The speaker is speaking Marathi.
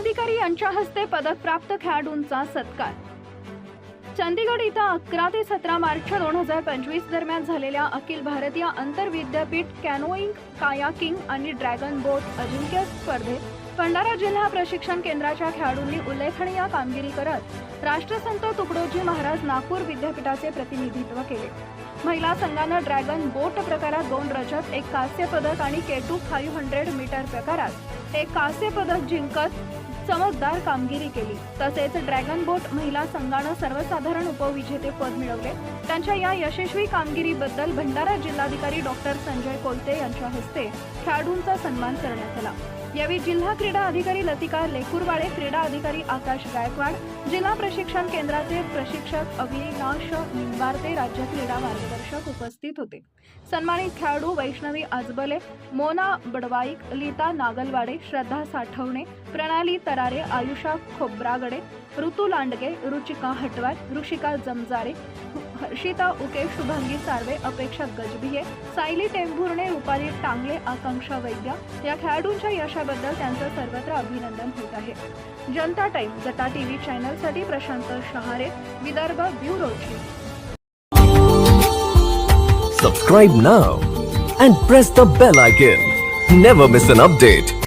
हस्ते पदकप्राप्त खेळाडूंचा सत्कार. चंदीगड इथं अकरा ते सतरा मार्च दोन हजार पंचवीस दरम्यान झालेल्या अखिल भारतीय आंतरविद्यापीठ कॅनोईंग कायाकिंग आणि ड्रॅगन बोट अजिंक्य स्पर्धेत भंडारा जिल्हा प्रशिक्षण केंद्राच्या खेळाडूंनी उल्लेखनीय कामगिरी करत राष्ट्रसंत तुकडोजी महाराज नागपूर विद्यापीठाचे प्रतिनिधित्व केले. महिला संघानं ड्रॅगन बोट प्रकारात दोन रजत एक कांस्य पदक आणि K two five hundred metre प्रकारात एक कांस्य पदक जिंकत चमकदार कामगिरी केली. तसेच ड्रॅगन बोट महिला संघानं सर्वसाधारण उपविजेतेपद मिळवले. त्यांच्या या यशस्वी कामगिरीबद्दल भंडारा जिल्हाधिकारी डॉक्टर संजय कोलते यांच्या हस्ते खेळाडूंचा सन्मान करण्यात आला. यावेळी जिल्हा क्रीडा अधिकारी लतिका लेकुरवाडे क्रीडा अधिकारी आकाश गायकवाड जिल्हा प्रशिक्षण केंद्राचे प्रशिक्षक अविनाश निंबारते राज्य क्रीडा मार्गदर्शक उपस्थित होते. सन्मानित खेळाडू वैष्णवी आजबले मोना बडवाईक लीता नागलवाडे श्रद्धा साठवणे प्रणाली तरारे आयुषा खोब्रागडे ऋतू लांडगे रुचिका हटवाड ऋषिका जमजारे हर्षिता उके शुभांगी सार्वे अपेक्षा गजभिये सायली टेंभुर्णे रुपाली टांगले आकांक्षा वैद्य. या खेळाडूंच्या यशाबद्दल त्यांचं सर्वत्र अभिनंदन होत आहे. जनता टाईम जटा TV चॅनलसाठी Prashant Shahare Vidarbha bureau subscribe now and press the bell icon never miss an update.